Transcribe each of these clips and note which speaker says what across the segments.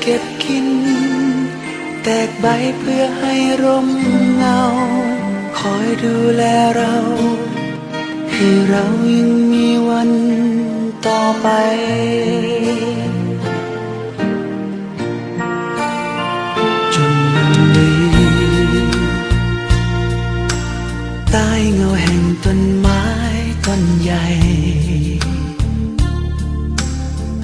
Speaker 1: เก็บกิน แตกใบเพื่อให้ร่มเงา คอยดูแลเรา ให้เรายังมีวันต่อไปจนวันนี้ใต้เงา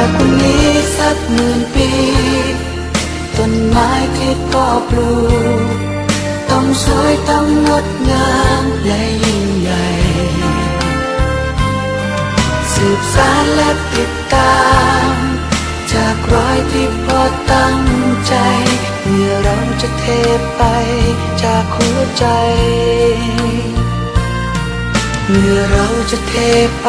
Speaker 1: ากวันนี้สักหมื่นปี ต้นไม้ที่พ่อปลูก ต้องสวยต้องงดงามและยิ่งใหญ่ สืบสานและติดตาม จากรอยที่พ่อตั้งใจเมื่อเราจะเทไปจากหัวใจเมื่อเราจะเทไป